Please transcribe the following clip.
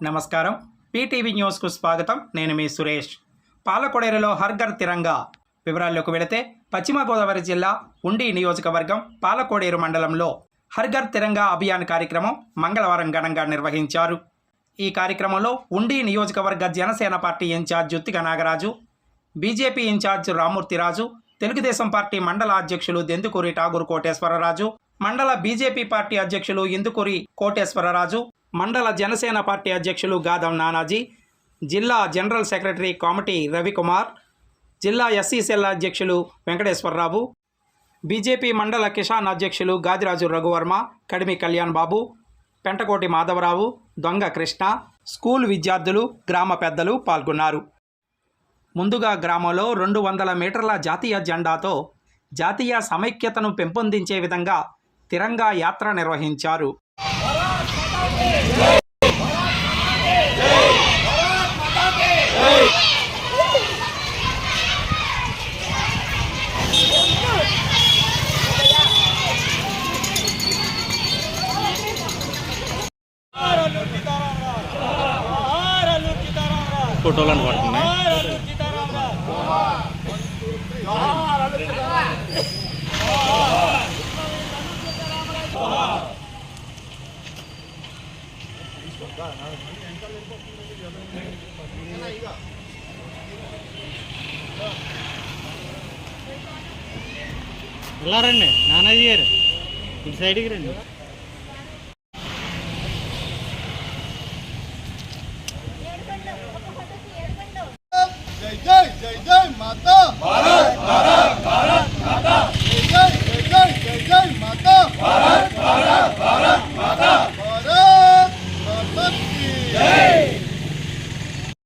నమస్కారం. పీటీవీ న్యూస్కు స్వాగతం. నేను మీ సురేష్. పాలకొడేరులో హర్ఘర్ తిరంగా. వివరాల్లోకి వెళితే పశ్చిమ గోదావరి జిల్లా ఉండి నియోజకవర్గం పాలకోడేరు మండలంలో హర్ఘర్ తిరంగా అభియాన్ కార్యక్రమం మంగళవారం ఘనంగా నిర్వహించారు. ఈ కార్యక్రమంలో ఉండి నియోజకవర్గ Janasena party incharge Juttika Nagaraju BJP incharge Ramurthyraju Telugudesam party మండల అధ్యక్షులు దెందుకూరి ఠాగూర్ కోటేశ్వరరాజు మండల బీజేపీ పార్టీ అధ్యక్షులు ఇందుకూరి కోటేశ్వరరాజు మండల జనసేన పార్టీ అధ్యక్షులు గాదం నానాజీ జిల్లా జనరల్ సెక్రటరీ కామటి రవికుమార్ జిల్లా ఎస్సీ సెల్ అధ్యక్షులు వెంకటేశ్వరరావు బీజేపీ మండల కిసాన్ అధ్యక్షులు గాదిరాజు రఘువర్మ కడిమి కళ్యాణ్ బాబు పెంటకోటి మాధవరావు దొంగ కృష్ణ స్కూల్ విద్యార్థులు గ్రామ పెద్దలు పాల్గొన్నారు. ముందుగా గ్రామంలో రెండు వందల మీటర్ల జాతీయ జెండాతో జాతీయ సమైక్యతను పెంపొందించే విధంగా తిరంగా యాత్ర నిర్వహించారు. ఫోటోలు అనుకుంటున్నాను ఇలా రండి నానాజీ గారు. ఇటు సైడ్కి రండి. జై జై జై జై మాతా భారత్ భారత్ భారత్ మాతా జై జై జై జై జై జై మాతా భారత్ భారత్ భారత్ మాతా భారత్ మాతా కీ జై